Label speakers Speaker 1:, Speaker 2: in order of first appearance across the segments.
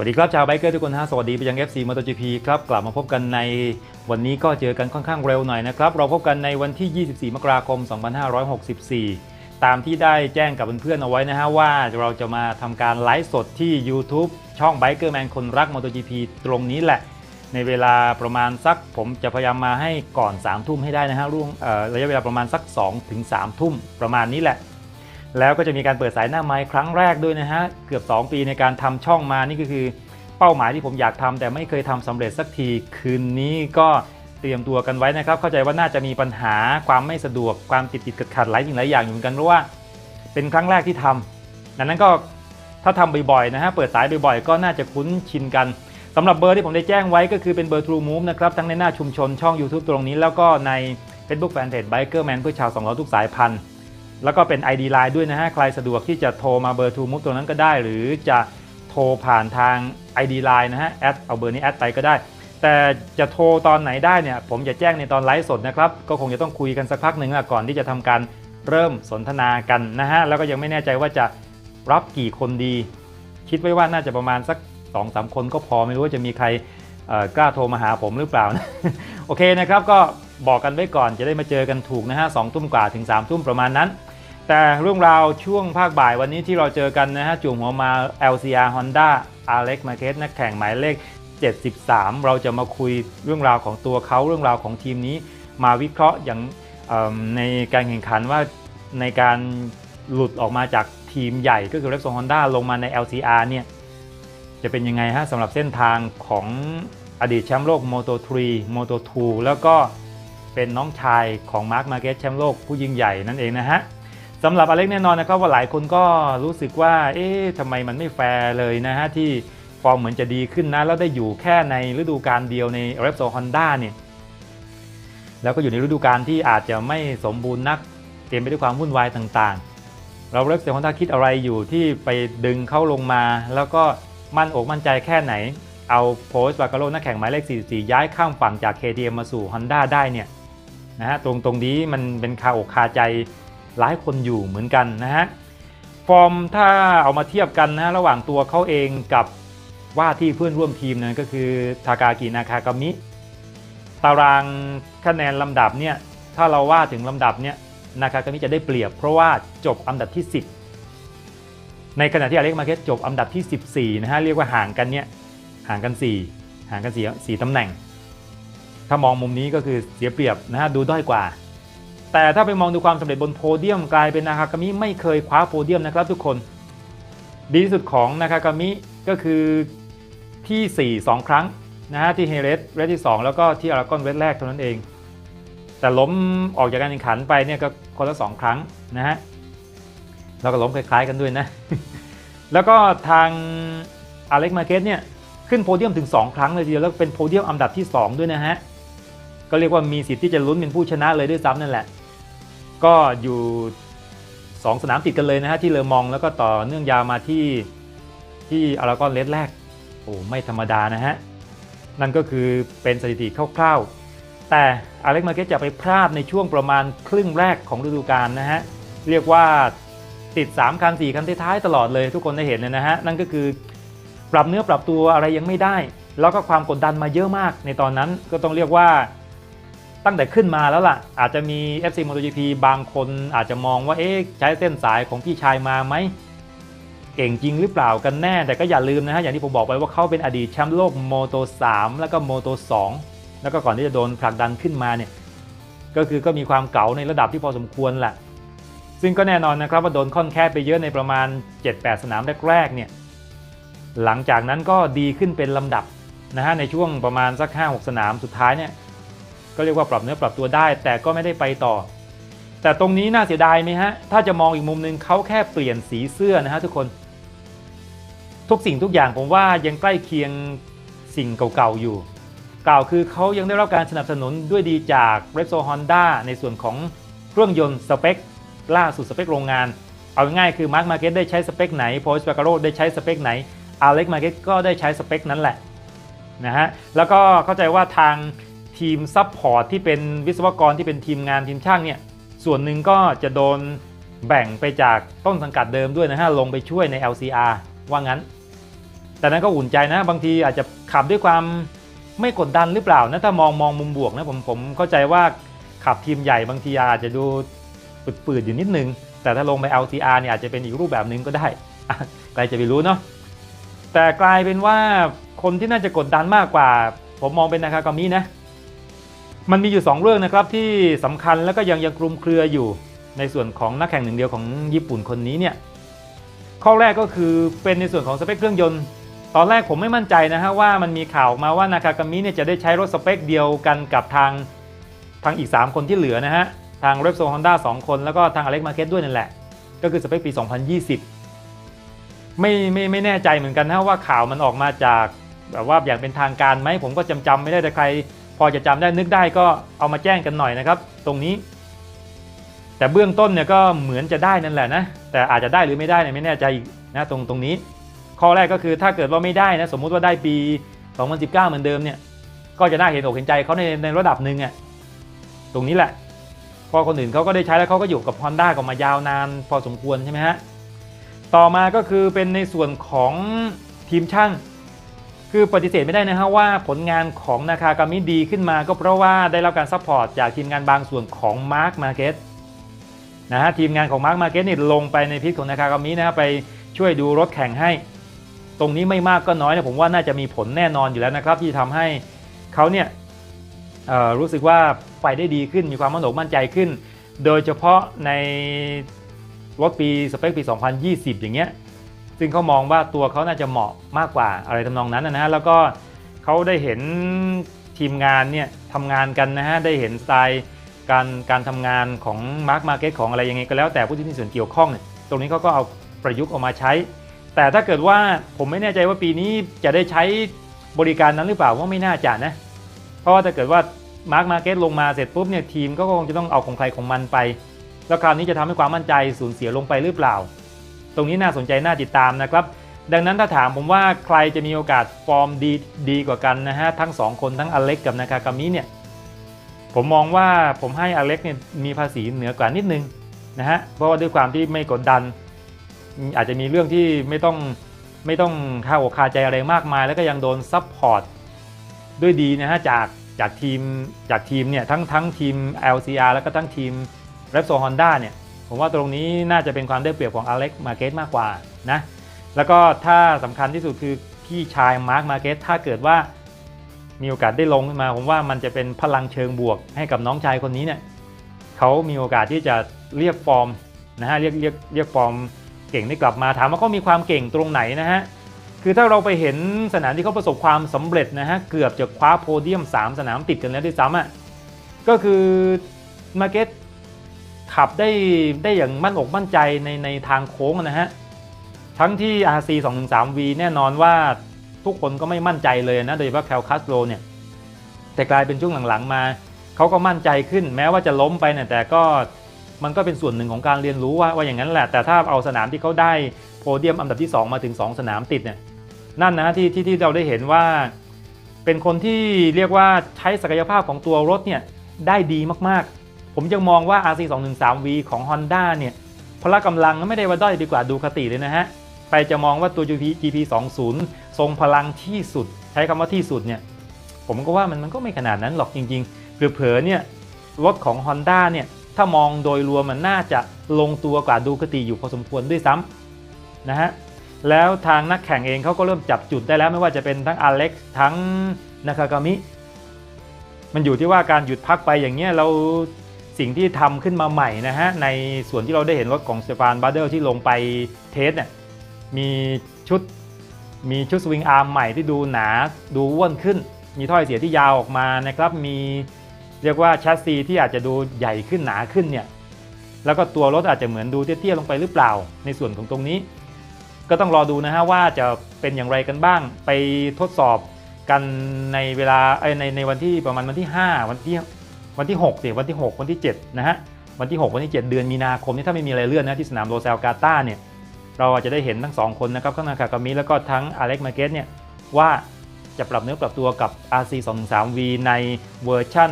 Speaker 1: วัสดีครับชาวไบเกอร์ทุกคนฮะสวัสดีไปยัง FC MotoGP ครับกลับมาพบกันในวันนี้ก็เจอกันค่อนข้างเร็วหน่อยนะครับ เราพบกันในวันที่ 24 มกราคม 2564 ตามที่ได้แจ้งกับเพื่อนๆเอาไว้นะฮะว่าเราจะมาทำการไลฟ์สดที่ YouTube ช่อง Biker Man คนรัก MotoGP ตรงนี้แหละ ในเวลาประมาณสักผมจะพยายามมาให้ก่อน 3 ทุ่มให้ได้นะฮะร่วงระยะเวลาประมาณสัก2ถึง3ทุ่มประมาณนี้แหละ แล้วก็จะมีการเปิดสายหน้าไมค์ครั้งแรกด้วยนะฮะ เกือบ 2 ปีในการทำช่องมานี่ก็คือ เป้าหมายที่ผมอยากทำแต่ไม่เคยทำสำเร็จสักทีคืนนี้ก็เตรียมตัวกันไว้นะครับ เข้าใจว่าน่าจะมีปัญหาความไม่สะดวกความติดติดขัดขัดหลายสิ่งหลายอย่างอยู่เหมือนกันเพราะว่าเป็นครั้งแรกที่ทำดังนั้นก็ถ้าทำบ่อยๆนะฮะเปิดสายบ่อยๆ ก็น่าจะคุ้นชินกันสำหรับเบอร์ที่ผมได้แจ้งไว้ก็คือเป็นเบอร์ True Move นะครับทั้งในหน้าชุมชนช่อง YouTube ตรงนี้แล้วก็ใน Facebook Fanpage Biker Man เพื่อชาว2ล้อทุกสายพันธุ์ แล้วก็เป็น ID Line ด้วยนะฮะ ใครสะดวกที่จะโทรมาเบอร์ True Move ตรงนั้นก็ได้ หรือจะโทรผ่านทาง ID Line นะฮะแอดเอาเบอร์นี้แอดไปก็ได้ แต่จะโทรตอนไหนได้เนี่ยผมจะแจ้งในตอนไลฟ์สดนะครับ ก็คงจะต้องคุยกันสักพักหนึ่งอะก่อนที่จะทำการเริ่มสนทนากันนะฮะ แล้วก็ยังไม่แน่ใจว่าจะรับกี่คนดี คิดไว้ว่าน่าจะประมาณสัก2อสคนก็พอไม่รู้ว่าจะมีใครกล้าโทรมาหาผมหรือเปล่านะโอเคนะครับก็บอกกันไว้ก่อนจะได้มาเจอกันถูกนะฮะสองทุ่มกว่าถึง3ามทุ่มประมาณนั้น แต่เรื่องราวช่วงภาคบ่ายวันนี้ที่เราเจอกันนะฮะจุ่มหัวมา LCR Honda Alex Marquez นักแข่งหมายเลข 73 เราจะมาคุยเรื่องราวของตัวเขาเรื่องราวของทีมนี้ มาวิเคราะห์อย่างในการแข่งขันว่าในการหลุดออกมาจากทีมใหญ่ก็คือ Repsol Honda ลงมาใน LCR เนี่ยจะเป็นยังไงฮะสำหรับเส้นทางของอดีตแชมป์โลก Moto 3 Moto 2 แล้วก็เป็นน้องชายของมาร์คมาเก็ตแชมป์โลกผู้ยิ่งใหญ่นั่นเองนะฮะ สำหรับอเล็กแน่นอนนะครับว่าหลายคนก็รู้สึกว่า เอ๊ะทำไมมันไม่แฟร์เลยนะฮะ ที่ฟอร์มเหมือนจะดีขึ้นนะ แล้วได้อยู่แค่ในฤดูกาลเดียวใน r e p s o l Honda เนี่ย แล้วก็อยู่ในฤดูกาลที่อาจจะไม่สมบูรณ์นัก เต็มไปด้วยความวุ่นวายต่างๆ เราเรปเซฮอนด้าคิดอะไรอยู่ที่ไปดึงเขาลงมา แล้วก็มั่นอกมั่นใจแค่ไหน เอาโพสต์บาคาโลนักแข่งหมายเลข 44 ย้ายข้ามฝั่งจาก KTM มาสู่ Honda ได้เนี่ยนะฮะตรงตรงนี้มันเป็นคาอกคาใจ หลายคนอยู่เหมือนกันนะฮะ ฟอร์มถ้าเอามาเทียบกันนะระหว่างตัวเขาเองกับว่าที่เพื่อนร่วมทีมนั่นก็คือทากากินาคากามิ ตารางคะแนนลำดับเนี่ยถ้าเราว่าถึงลำดับเนี่ยนาคากามิจะได้เปรียบ เพราะว่าจบอันดับที่ 10 ในขณะที่อเล็กมาเกสจบอันดับที่ 14นะฮะเรียกว่าห่างกันเนี่ยห่างกัน 4 ห่างกัน4 4ตำแหน่ง ถ้ามองมุมนี้ก็คือเสียเปรียบนะฮะดูด้อยกว่า แต่ถ้าไปมองดูความสำเร็จบนโพเดียมกลายเป็นนาคากามิไม่เคยคว้าโพเดียมนะครับทุกคน ดีที่สุดของนาคากามิก็คือที่ 4 2 ครั้งนะฮะที่เฮเรสเรสที่ 2 แล้วก็ที่อารากอนเรสแรกเท่านั้นเอง แต่ล้มออกจากการแข่งขันไปเนี่ยก็คนละ 2 ครั้งนะฮะแล้วก็ล้มคล้ายๆกันด้วยนะ แล้วก็ทางอเล็กมาเกสเนี่ยขึ้นโพเดียมถึง 2 ครั้งเลยทีเดียวแล้วเป็นโพเดียมอันดับที่ 2 ด้วยนะฮะก็เรียกว่ามีสิทธิ์ที่จะลุ้นเป็นผู้ชนะเลยด้วยซ้ำนั่นแหละ ก็อยู่ 2 สนามติดกันเลยนะฮะที่เลอมองแล้วก็ต่อเนื่องยาวมาที่ที่อารากอนเลสแรกโอ้ไม่ธรรมดานะฮะ นั่นก็คือเป็นสถิติคร่าวๆ แต่อเล็กมาเกสจะไปพลาดในช่วงประมาณครึ่งแรกของฤดูกาลนะฮะ เรียกว่าติด 3 คัน 4 คันท้ายๆตลอดเลยทุกคนได้เห็นเลยนะฮะ นั่นก็คือปรับเนื้อปรับตัวอะไรยังไม่ได้ แล้วก็ความกดดันมาเยอะมากในตอนนั้นก็ต้องเรียกว่า ตั้งแต่ขึ้นมาแล้วล่ะ อาจจะมี FC MotoGP บางคนอาจจะมองว่าเอ๊ะใช้เส้นสายของพี่ชายมาไหมเก่งจริงหรือเปล่ากันแน่ แต่ก็อย่าลืมนะฮะอย่างที่ผมบอกไปว่าเขาเป็นอดีตแชมป์โลกโมโต3แล้วก็โมโต2แล้วก็ก่อนที่จะโดนผลักดันขึ้นมาเนี่ยก็คือก็มีความเก๋าในระดับที่พอสมควรแหละซึ่งก็แน่นอนนะครับว่าโดนค่อนแค่ไปเยอะในประมาณ 7-8 สนามแรกๆเนี่ยหลังจากนั้นก็ดีขึ้นเป็นลำดับนะฮะในช่วงประมาณสัก 5-6 สนามสุดท้ายเนี่ย ก็เรียกว่าปรับเนื้อปรับตัวได้ แต่ก็ไม่ได้ไปต่อ แต่ตรงนี้น่าเสียดายไหมฮะ ถ้าจะมองอีกมุมหนึ่งเขาแค่เปลี่ยนสีเสื้อนะฮะทุกคน ทุกสิ่งทุกอย่างผมว่ายังใกล้เคียงสิ่งเก่าๆอยู่ กล่าวคือเขายังได้รับการสนับสนุนด้วยดีจาก r e p s o Honda ในส่วนของเครื่องยนต์สเปคล่าสุดสเปคโรงงาน เอาง่ายๆคือ Mark Marquez ได้ใช้สเปคไหน p o s t b a c a r o ได้ใช้สเปคไหน Alex Marquez ก็ได้ใช้สเปคนั้นแหละนะฮะแล้วก็เข้าใจว่าทาง ทีมซัพพอร์ตที่เป็นวิศวกรที่เป็นทีมงานทีมช่างเนี่ยส่วนหนึ่งก็จะโดนแบ่งไปจากต้นสังกัดเดิมด้วยนะฮะลงไปช่วยใน LCR ว่างั้น แต่นั้นก็อุ่นใจนะ บางทีอาจจะขับด้วยความไม่กดดันหรือเปล่านะถ้ามองมองมุมบวกนะผมผมเข้าใจว่าขับทีมใหญ่บางทีอาจจะดูปืดๆอยู่นิดนึง แต่ถ้าลงไป LCR เนี่ยอาจจะเป็นอีกรูปแบบหนึ่งก็ได้ใครจะไปรู้เนาะแต่กลายเป็นว่าคนที่น่าจะกดดันมากกว่า ผมมองเป็นนากากามินะ มันมีอยู่ 2 เรื่องนะครับที่สำคัญแล้วก็ยังยังคลุมเครืออยู่ในส่วนของนักแข่งหนึ่งเดียวของญี่ปุ่นคนนี้เนี่ยข้อแรกก็คือเป็นในส่วนของสเปคเครื่องยนต์ตอนแรกผมไม่มั่นใจนะฮะว่ามันมีข่าวมาว่านากากามิเนี่ยจะได้ใช้รถสเปคเดียวกันกับทางทางอีก 3 คนที่เหลือนะฮะทางเรปโซฮอนด้า2คนแล้วก็ทางอเล็กมาเก็ตด้วยนั่นแหละ ก็คือสเปคปี 2020 ไม่ไม่ไม่แน่ใจเหมือนกันนะว่าข่าวมันออกมาจากแบบว่าอย่างเป็นทางการไหมผมก็จำจำไม่ได้แต่ใคร พอจะจำได้นึกได้ก็เอามาแจ้งกันหน่อยนะครับ ตรงนี้ แต่เบื้องต้นเนี่ยก็เหมือนจะได้นั่นแหละนะแต่อาจจะได้หรือไม่ได้เนี่ยไม่แน่ใจอีกนะตรงตรงนี้ ข้อแรกก็คือถ้าเกิดว่าไม่ได้นะสมมุติว่าได้ปี 2019 เหมือนเดิมเนี่ยก็จะน่าเห็นอกเห็นใจเขาในในระดับหนึ่งอะตรงนี้แหละ พอคนอื่นเขาก็ได้ใช้แล้วเขาก็อยู่กับ Honda กันมายาวนานพอสมควรใช่ไหมฮะต่อมาก็คือเป็นในส่วนของทีมช่าง คือปฏิเสธไม่ได้นะฮะว่าผลงานของนาคากามิดีขึ้นมาก็เพราะว่าได้รับการซัพพอร์ตจากทีมงานบางส่วนของ Mark Market นะฮะทีมงานของ Mark Market นี่ลงไปในพิษของนาคากามินะฮะไปช่วยดูรถแข่งให้ ตรงนี้ไม่มากก็น้อยนะผมว่าน่าจะมีผลแน่นอนอยู่แล้วนะครับ ที่ทำให้เขาเนี่ยรู้สึกว่าไปได้ดีขึ้นมีความมั่นอกมั่นใจขึ้น โดยเฉพาะในรถปีสเปคปี 2020 อย่างเงี้ย ซึ่งเขามองว่าตัวเขาน่าจะเหมาะมากกว่าอะไรทำนองนั้นนะฮะแล้วก็เขาได้เห็นทีมงานเนี่ยทำงานกันนะฮะได้เห็นสไตล์การการทำงานของมาร์ m มาร์เก็ตของอะไรยังไงก็แล้วแต่ผู้ที่มีส่วนเกี่ยวข้องเนี่ยตรงนี้เขาก็เอาประยุกต์ออกมาใช้ แต่ถ้าเกิดว่าผมไม่แน่ใจว่าปีนี้จะได้ใช้บริการนั้นหรือเปล่าว่าไม่น่าจะนะเพราะว่าถ้าเกิดว่ามาร์ m มาร์เก็ตลงมาเสร็จปุ๊บเนี่ยทีมก็คงจะต้องเอาของใครของมันไป แล้วคราวนี้จะทำให้ความมั่นใจสูญเสียลงไปหรือเปล่า ตรงนี้น่าสนใจน่าติดตามนะครับ ดังนั้นถ้าถามผมว่าใครจะมีโอกาสฟอร์มดีดีกว่ากันนะฮะทั้ง 2 คนทั้งอเล็กกับนากากามิเนี่ยผมมองว่าผมให้อเล็กเนี่ยมีภาษีเหนือกว่านิดนึงนะฮะเพราะว่าด้วยความที่ไม่กดดัน อาจจะมีเรื่องที่ไม่ต้องไม่ต้องค่าอกคาใจอะไรมากมาย แล้วก็ยังโดนซับพอร์ตด้วยดีนะฮะจากจากทีมจากทีมเนี่ยทั้งทั้งทีม LCR แล้วก็ทั้งทีม r e p s o Honda เนี่ย ผมว่าตรงนี้น่าจะเป็นความได้เปรียบของ Alex m a r q u e t มากกว่านะแล้วก็ถ้าสำคัญที่สุดคือพี่ชาย Mark m a r q u e t ถ้าเกิดว่ามีโอกาสได้ลงขึ้นมาผมว่ามันจะเป็นพลังเชิงบวกให้กับน้องชายคนนี้เนี่ยเขามีโอกาสที่จะเรียกฟอร์มนะฮะเรียกเรียกเรียกฟอร์มเก่งได้กลับมาถามว่าเขามีความเก่งตรงไหนนะฮะคือถ้าเราไปเห็นสนามที่เขาประสบความสำเร็จนะฮะเกือบจะคว้าโพเดียม 3 สนามติดกันแล้วด้วยซ้ำอะก็คือมาเก็ต ขับได้ได้อย่างมั่นอกมั่นใจในในทางโค้งนะฮะ ทั้งที่ RC 213V แน่นอนว่าทุกคนก็ไม่มั่นใจเลยนะ โดยเฉพาะแคลคัสโลเนี่ย แต่กลายเป็นช่วงหลังๆมา เขาก็มั่นใจขึ้นแม้ว่าจะล้มไปเนี่ยแต่ก็มันก็เป็นส่วนหนึ่งของการเรียนรู้ว่าว่าอย่างนั้นแหละ แต่ถ้าเอาสนามที่เขาได้โพเดียมอันดับที่ 2 มาถึง 2 สนามติดเนี่ยนั่นนะที่ที่ที่เราได้เห็นว่า เป็นคนที่เรียกว่าใช้ศักยภาพของตัวรถเนี่ยได้ดีมากๆ ผมยังมองว่า RC 213V ของ Honda เนี่ยพละกำลังไม่ได้ว่าด้อยดีกว่าดูคติเลยนะฮะใครจะมองว่าตัว GP GP 20ทรงพลังที่สุด ใช้คำว่าที่สุดเนี่ยผมก็ว่ามันมันก็ไม่ขนาดนั้นหรอกจริงๆเผลอๆเนี่ยรถของ Honda เนี่ยถ้ามองโดยรวมมันน่าจะลงตัวกว่าดูคติอยู่พอสมควรด้วยซ้ำนะฮะแล้วทางนักแข่งเองเขาก็เริ่มจับจุดได้แล้วไม่ว่าจะเป็นทั้งอเล็กซ์ทั้งนากากามิ มันอยู่ที่ว่าการหยุดพักไปอย่างเงี้ยเรา สิ่งที่ทำขึ้นมาใหม่นะฮะ ในส่วนที่เราได้เห็นรถของสเตฟานบาร์เดลที่ลงไปเทสเนี่ยมีชุดมีชุดสวิงอาร์มใหม่ที่ดูหนาดูอ้วนขึ้น มีถ้อยเสียที่ยาวออกมานะครับมีเรียกว่าแชสซีที่อาจจะดูใหญ่ขึ้นหนาขึ้นเนี่ยแล้วก็ตัวรถอาจจะเหมือนดูเตี้ยๆลงไปหรือเปล่า ในส่วนของตรงนี้ ก็ต้องรอดูนะฮะว่าจะเป็นอย่างไรกันบ้าง ไปทดสอบกันในเวลาในในวันที่ประมาณวันที่ 5 วันที่ วันที่6สิวันที่ 6 วันที่7นะฮะวันที่ 6 วันที่ 7 เดือนมีนาคมนี้ถ้าไม่มีอะไรเลื่อนนะที่สนามโรเซลกาตาเนี่ยเราอาจจะได้เห็นทั้ง 2 คนนะครับข้างนาคากามิแล้วก็ทั้งอเล็กมาเกสเนี่ยว่าจะปรับเนื้อปรับตัวกับ RC 2 3 V ในเวอร์ชั่น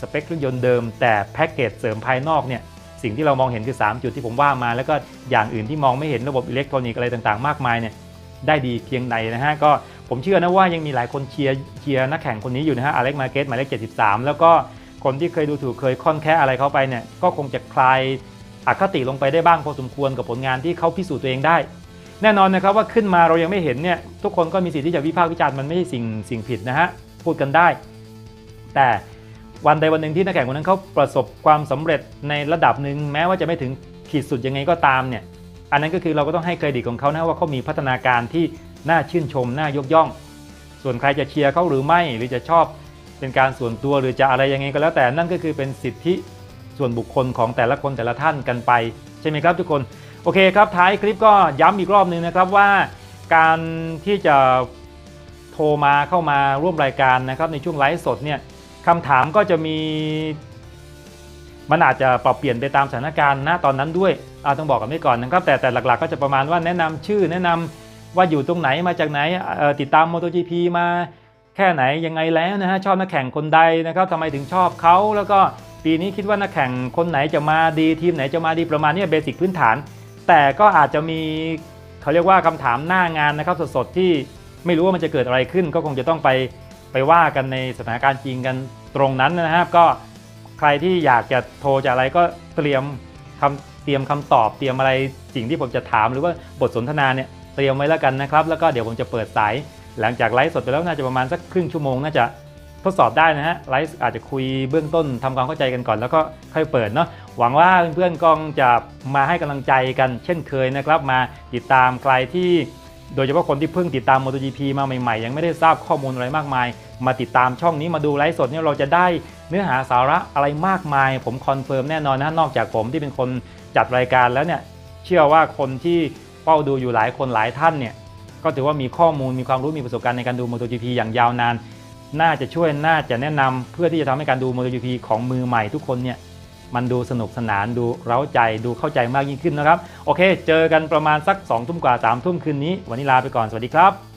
Speaker 1: สเปคเครื่องยนต์เดิม แต่แพ็กเกจเสริมภายนอกเนี่ยสิ่งที่เรามองเห็นคือ 3 จุดที่ผมว่ามา แล้วก็อย่างอื่นที่มองไม่เห็นระบบอิเล็กทรอนิกส์อะไรต่างๆ มากมายเนี่ยได้ดีเพียงใดนะฮะก็ผมเชื่อนะว่ายังมีหลายคนเชียร์เชียร์นักแข่งคนนี้อยู่นะฮะอเล็กมาเกตหมายเลข73 แล้วก็ คนที่เคยดูถูกเคยค่อนแค่อะไรเขาไปเนี่ยก็คงจะคลายอคติลงไปได้บ้างพอสมควรกับผลงานที่เขาพิสูจน์ตัวเองได้ แน่นอนนะครับว่าขึ้นมาเรายังไม่เห็นเนี่ยทุกคนก็มีสิทธิ์ที่จะวิพากษ์วิจารณ์มันไม่ใช่สิ่งสิ่งผิดนะฮะพูดกันได้ แต่วันใดวันหนึ่งที่นักแข่งคนนั้นเขาประสบความสำเร็จในระดับหนึ่งแม้ว่าจะไม่ถึงขีดสุดยังไงก็ตามเนี่ยอันนั้นก็คือเราก็ต้องให้เครดิตของเขานะว่าเขามีพัฒนาการที่น่าชื่นชมน่ายกย่อง ส่วนใครจะเชียร์เขาหรือไม่หรือจะชอบ เป็นการส่วนตัวหรือจะอะไรยังไงก็แล้วแต่นั่นก็คือเป็นสิทธิส่วนบุคคลของแต่ละคนแต่ละท่านกันไป ใช่ไหมครับทุกคน โอเคครับท้ายคลิปก็ย้ำอีกรอบหนึ่งนะครับว่า การที่จะโทรมาเข้ามาร่วมรายการนะครับในช่วงไลฟ์สดเนี่ยคำถามก็จะมีมันอาจจะปรับเปลี่ยนไปตามสถานการณ์ณตอนนั้นด้วยอาต้องบอกกันไว้ก่อนนะครับ แต่แต่หลักๆ ก็จะประมาณว่าแนะนำชื่อแนะนำว่าอยู่ตรงไหนมาจากไหนติดตาม MotoGP มา แค่ไหนยังไงแล้วนะฮะชอบนักแข่งคนใดนะครับทำไมถึงชอบเขาแล้วก็ปีนี้คิดว่านักแข่งคนไหนจะมาดีทีมไหนจะมาดีประมาณนี้เบสิกพื้นฐาน แต่ก็อาจจะมีเขาเรียกว่าคำถามหน้างานนะครับสดๆที่ไม่รู้ว่ามันจะเกิดอะไรขึ้น ก็คงจะต้องไปไปว่ากันในสถานการณ์จริงกันตรงนั้นนะครับ ก็ใครที่อยากจะโทรจะอะไรก็เตรียมคำเตรียมคำตอบเตรียมอะไรสิ่งที่ผมจะถาม หรือว่าบทสนทนาเนี่ยเตรียมไว้แล้วกันนะครับ แล้วก็เดี๋ยวผมจะเปิดสาย หลังจากไลฟ์สดไปแล้วน่าจะประมาณสักครึ่งชั่วโมงน่าจะทดสอบได้นะฮะไลฟ์อาจจะคุยเบื้องต้นทำความเข้าใจกันก่อนแล้วก็ค่อยเปิดเนาะหวังว่าเพื่อนๆกองจะมาให้กำลังใจกันเช่นเคยนะครับ มาติดตามใครที่โดยเฉพาะคนที่เพิ่งติดตาม MotoGP มาใหม่ๆ ยังไม่ได้ทราบข้อมูลอะไรมากมาย มาติดตามช่องนี้มาดูไลฟ์สดเนี่ยเราจะได้เนื้อหาสาระอะไรมากมาย ผมคอนเฟิร์มแน่นอนนะนอกจากผมที่เป็นคนจัดรายการแล้วเนี่ยเชื่อว่าคนที่เฝ้าดูอยู่หลายคนหลายท่านเนี่ย ก็ถือว่ามีข้อมูลมีความรู้มีประสบการณ์ในการดู MotoGP อย่างยาวนาน น่าจะช่วยน่าจะแนะนำเพื่อที่จะทำให้การดู MotoGP ของมือใหม่ทุกคนเนี่ยมันดูสนุกสนานดูเร้าใจดูเข้าใจมากยิ่งขึ้นนะครับ โอเค เจอกันประมาณสัก2ทุ่มกว่า3ทุ่มคืนนี้ วันนี้ลาไปก่อนสวัสดีครับ